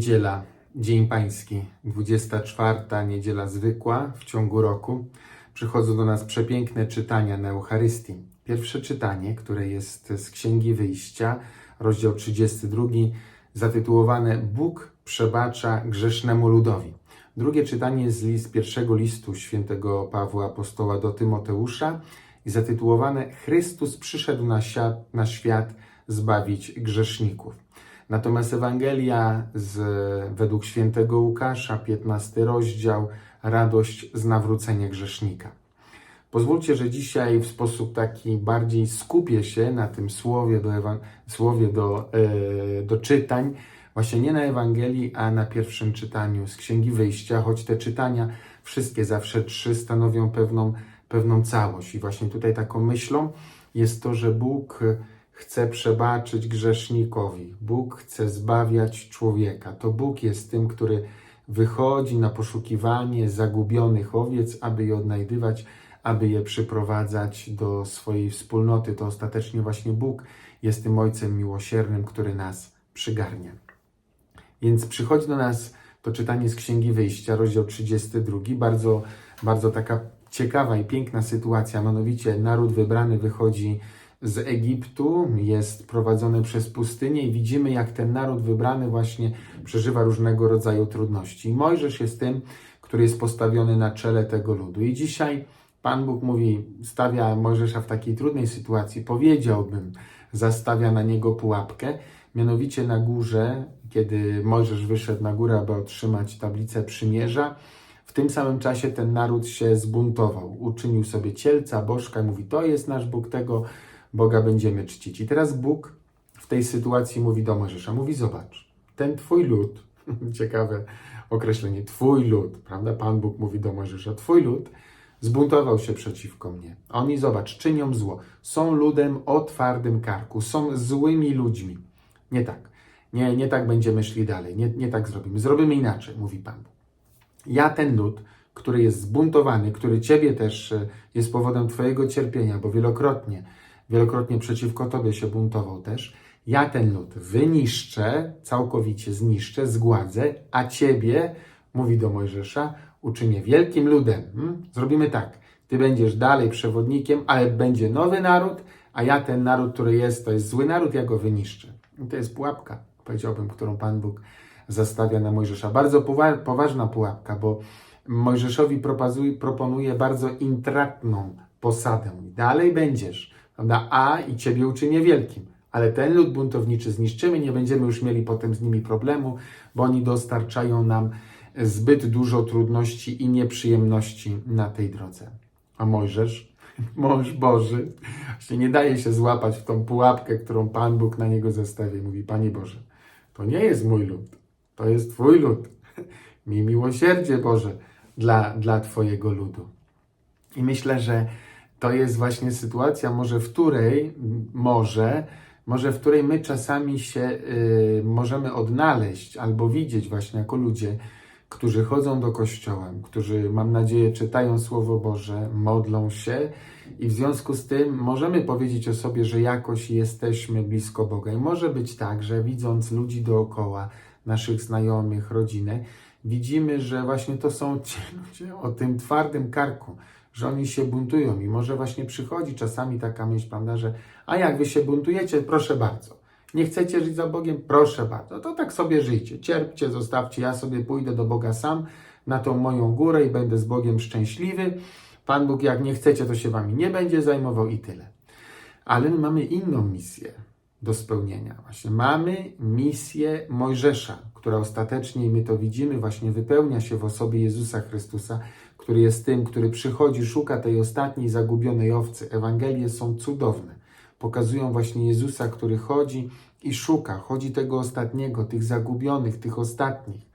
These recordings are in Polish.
Niedziela, Dzień Pański, 24. niedziela zwykła w ciągu roku. Przychodzą do nas przepiękne czytania na Eucharystii. Pierwsze czytanie, które jest z Księgi Wyjścia, rozdział 32, zatytułowane Bóg przebacza grzesznemu ludowi. Drugie czytanie jest z list pierwszego listu świętego Pawła Apostoła do Tymoteusza i zatytułowane Chrystus przyszedł na świat, na świat zbawić grzeszników. Natomiast Ewangelia z, według świętego Łukasza, 15 rozdział, radość z nawrócenia grzesznika. Pozwólcie, że dzisiaj w sposób taki bardziej skupię się na tym słowie do, słowie do, e, do czytań, właśnie nie na Ewangelii, a na pierwszym czytaniu z Księgi Wyjścia, choć te czytania, wszystkie zawsze trzy, stanowią pewną, pewną całość. I właśnie tutaj taką myślą jest to, że Bóg chce przebaczyć grzesznikowi. Bóg chce zbawiać człowieka. To Bóg jest tym, który wychodzi na poszukiwanie zagubionych owiec, aby je odnajdywać, aby je przyprowadzać do swojej wspólnoty. To ostatecznie właśnie Bóg jest tym Ojcem miłosiernym, który nas przygarnia. Więc przychodzi do nas to czytanie z Księgi Wyjścia, rozdział 32, bardzo, bardzo taka ciekawa i piękna sytuacja, mianowicie naród wybrany wychodzi z Egiptu, jest prowadzony przez pustynię i widzimy, jak ten naród wybrany właśnie przeżywa różnego rodzaju trudności. I Mojżesz jest tym, który jest postawiony na czele tego ludu. I dzisiaj Pan Bóg mówi, stawia Mojżesza w takiej trudnej sytuacji, powiedziałbym, zastawia na niego pułapkę, mianowicie na górze, kiedy Mojżesz wyszedł na górę, aby otrzymać tablicę przymierza, w tym samym czasie ten naród się zbuntował, uczynił sobie cielca, bożka mówi, to jest nasz Bóg, tego Boga będziemy czcić. I teraz Bóg w tej sytuacji mówi do Mojżesza, mówi, zobacz, ten twój lud, ciekawe określenie, twój lud, prawda? Pan Bóg mówi do Mojżesza, twój lud zbuntował się przeciwko mnie. Oni, zobacz, czynią zło. Są ludem o twardym karku, są złymi ludźmi. Nie tak. Nie, nie tak będziemy szli dalej. Nie, nie tak zrobimy. Zrobimy inaczej, mówi Pan Bóg. Ja ten lud, który jest zbuntowany, który Ciebie też e, jest powodem Twojego cierpienia, bo wielokrotnie, wielokrotnie przeciwko Tobie się buntował też, ja ten lud wyniszczę, całkowicie zniszczę, zgładzę, a Ciebie, mówi do Mojżesza, uczynię wielkim ludem. Hmm? Zrobimy tak, Ty będziesz dalej przewodnikiem, ale będzie nowy naród, a ja ten naród, który jest, to jest zły naród, ja go wyniszczę. I to jest pułapka, powiedziałbym, którą Pan Bóg zastawia na Mojżesza. Bardzo powa- poważna pułapka, bo Mojżeszowi proponuje bardzo intratną posadę. Dalej będziesz, prawda? A i ciebie uczynię wielkim. Ale ten lud buntowniczy zniszczymy, nie będziemy już mieli potem z nimi problemu, bo oni dostarczają nam zbyt dużo trudności i nieprzyjemności na tej drodze. A Mojżesz, mąż Boży, właśnie nie daje się złapać w tą pułapkę, którą Pan Bóg na niego zastawia. Mówi, Panie Boże, to nie jest mój lud, to jest Twój lud. Miej miłosierdzie Boże dla, dla Twojego ludu. I myślę, że to jest właśnie sytuacja, może w której, może, może w której my czasami się y, możemy odnaleźć albo widzieć właśnie jako ludzie, którzy chodzą do kościoła, którzy, mam nadzieję, czytają Słowo Boże, modlą się i w związku z tym możemy powiedzieć o sobie, że jakoś jesteśmy blisko Boga. I może być tak, że widząc ludzi dookoła, naszych znajomych, rodziny, widzimy, że właśnie to są ci ludzie o tym twardym karku, że oni się buntują i może właśnie przychodzi czasami taka myśl, prawda, że a jak wy się buntujecie, proszę bardzo. Nie chcecie żyć za Bogiem? Proszę bardzo. To tak sobie żyjcie. Cierpcie, zostawcie. Ja sobie pójdę do Boga sam na tą moją górę i będę z Bogiem szczęśliwy. Pan Bóg, jak nie chcecie, to się wami nie będzie zajmował i tyle. Ale my mamy inną misję do spełnienia. Właśnie mamy misję Mojżesza, która ostatecznie, i my to widzimy, właśnie wypełnia się w osobie Jezusa Chrystusa, który jest tym, który przychodzi, szuka tej ostatniej zagubionej owcy. Ewangelie są cudowne. Pokazują właśnie Jezusa, który chodzi i szuka, chodzi tego ostatniego, tych zagubionych, tych ostatnich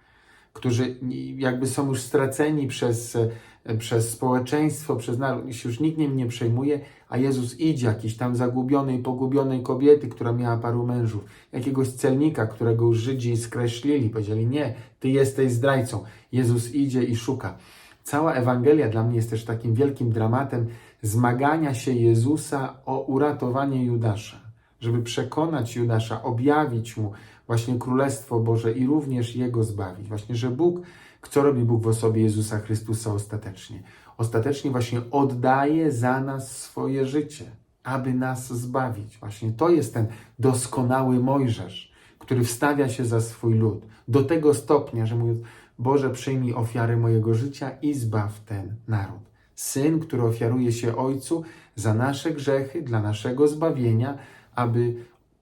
którzy jakby są już straceni przez, e, przez społeczeństwo, przez naród, już nikt nim nie przejmuje, a Jezus idzie, jakiejś tam zagubionej, pogubionej kobiety, która miała paru mężów, jakiegoś celnika, którego już Żydzi skreślili, powiedzieli, nie, ty jesteś zdrajcą. Jezus idzie i szuka. Cała Ewangelia dla mnie jest też takim wielkim dramatem zmagania się Jezusa o uratowanie Judasza żeby przekonać Judasza, objawić mu właśnie Królestwo Boże i również Jego zbawić. Właśnie, że Bóg, co robi Bóg w osobie Jezusa Chrystusa ostatecznie? Ostatecznie właśnie oddaje za nas swoje życie, aby nas zbawić. Właśnie to jest ten doskonały Mojżesz, który wstawia się za swój lud do tego stopnia, że mówiąc, Boże, przyjmij ofiarę mojego życia i zbaw ten naród. Syn, który ofiaruje się Ojcu za nasze grzechy, dla naszego zbawienia, aby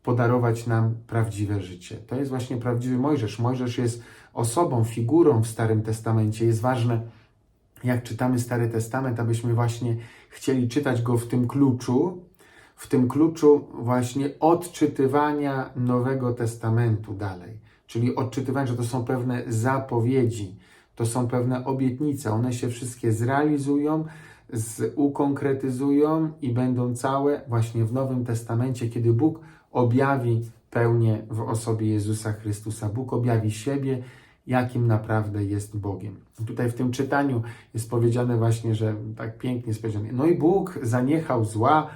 podarować nam prawdziwe życie. To jest właśnie prawdziwy Mojżesz. Mojżesz jest osobą, figurą w Starym Testamencie. Jest ważne, jak czytamy Stary Testament, abyśmy właśnie chcieli czytać go w tym kluczu, w tym kluczu właśnie odczytywania Nowego Testamentu dalej. Czyli odczytywania, że to są pewne zapowiedzi, to są pewne obietnice. One się wszystkie zrealizują, ukonkretyzują i będą całe właśnie w Nowym Testamencie, kiedy Bóg objawi pełnię w osobie Jezusa Chrystusa. Bóg objawi siebie, jakim naprawdę jest Bogiem. Tutaj w tym czytaniu jest powiedziane właśnie, że tak pięknie jest powiedziane. No i Bóg zaniechał zła,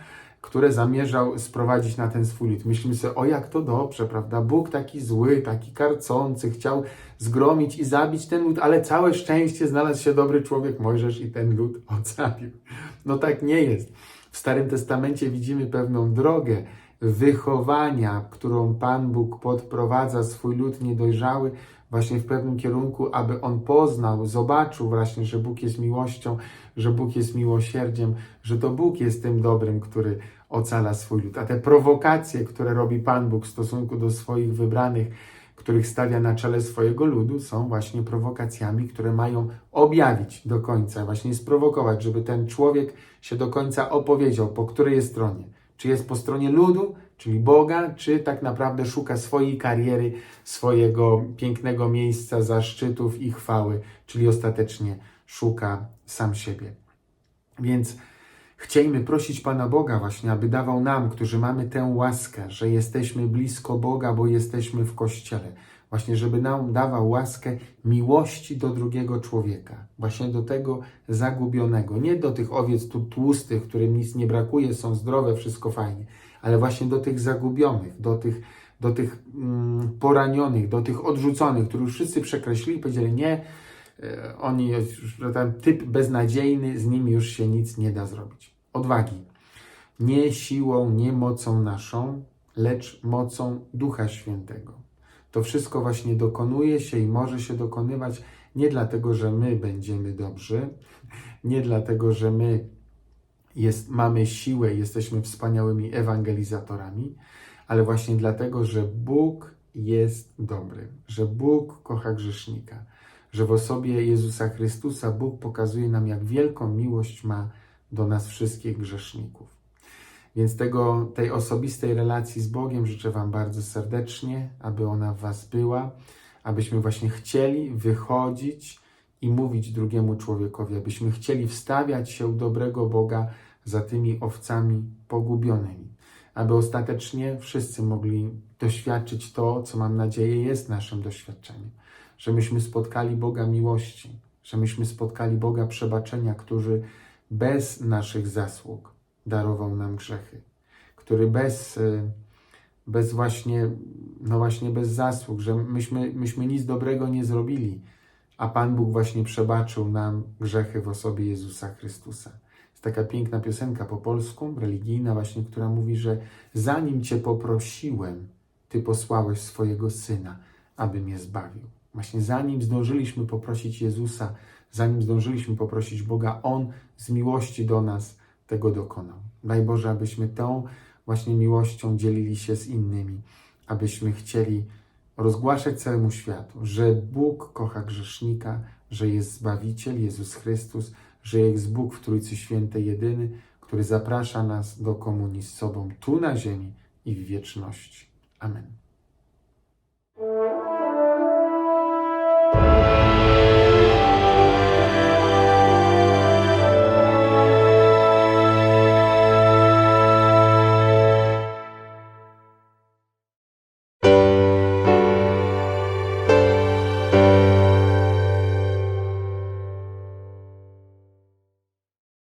które zamierzał sprowadzić na ten swój lud. Myślimy sobie, o jak to dobrze, prawda? Bóg taki zły, taki karcący, chciał zgromić i zabić ten lud, ale całe szczęście znalazł się dobry człowiek Mojżesz i ten lud ocalił. No tak nie jest. W Starym Testamencie widzimy pewną drogę wychowania, którą Pan Bóg podprowadza swój lud niedojrzały właśnie w pewnym kierunku, aby on poznał, zobaczył właśnie, że Bóg jest miłością, że Bóg jest miłosierdziem, że to Bóg jest tym dobrym, który ocala swój lud. A te prowokacje, które robi Pan Bóg w stosunku do swoich wybranych, których stawia na czele swojego ludu, są właśnie prowokacjami, które mają objawić do końca, właśnie sprowokować, żeby ten człowiek się do końca opowiedział, po której jest stronie. Czy jest po stronie ludu, czyli Boga, czy tak naprawdę szuka swojej kariery, swojego pięknego miejsca, zaszczytów i chwały, czyli ostatecznie szuka sam siebie. Więc chciejmy prosić Pana Boga właśnie, aby dawał nam, którzy mamy tę łaskę, że jesteśmy blisko Boga, bo jesteśmy w Kościele. Właśnie, żeby nam dawał łaskę miłości do drugiego człowieka, właśnie do tego zagubionego, nie do tych owiec tu tłustych, którym nic nie brakuje, są zdrowe, wszystko fajnie, ale właśnie do tych zagubionych, do tych, do tych mm, poranionych, do tych odrzuconych, których wszyscy przekreślili, powiedzieli nie, oni, że ten typ beznadziejny, z nimi już się nic nie da zrobić. Odwagi. Nie siłą, nie mocą naszą, lecz mocą Ducha Świętego. To wszystko właśnie dokonuje się i może się dokonywać nie dlatego, że my będziemy dobrzy, nie dlatego, że my jest, mamy siłę, jesteśmy wspaniałymi ewangelizatorami, ale właśnie dlatego, że Bóg jest dobry, że Bóg kocha grzesznika, że w osobie Jezusa Chrystusa Bóg pokazuje nam, jak wielką miłość ma do nas wszystkich grzeszników. Więc tego, tej osobistej relacji z Bogiem życzę Wam bardzo serdecznie, aby ona w Was była, abyśmy właśnie chcieli wychodzić i mówić drugiemu człowiekowi, abyśmy chcieli wstawiać się dobrego Boga za tymi owcami pogubionymi, aby ostatecznie wszyscy mogli doświadczyć to, co mam nadzieję jest naszym doświadczeniem, że myśmy spotkali Boga miłości, że myśmy spotkali Boga przebaczenia, który bez naszych zasług darował nam grzechy, który bez, bez właśnie, no właśnie bez zasług, że myśmy, myśmy nic dobrego nie zrobili, a Pan Bóg właśnie przebaczył nam grzechy w osobie Jezusa Chrystusa. Jest taka piękna piosenka po polsku, religijna właśnie, która mówi, że zanim Cię poprosiłem, Ty posłałeś swojego Syna, aby mnie zbawił. Właśnie zanim zdążyliśmy poprosić Jezusa, zanim zdążyliśmy poprosić Boga, On z miłości do nas tego dokonał. Daj Boże, abyśmy tą właśnie miłością dzielili się z innymi, abyśmy chcieli rozgłaszać całemu światu, że Bóg kocha grzesznika, że jest Zbawiciel, Jezus Chrystus, że jest Bóg w Trójcy Świętej jedyny, który zaprasza nas do komunii z sobą tu na ziemi i w wieczności. Amen.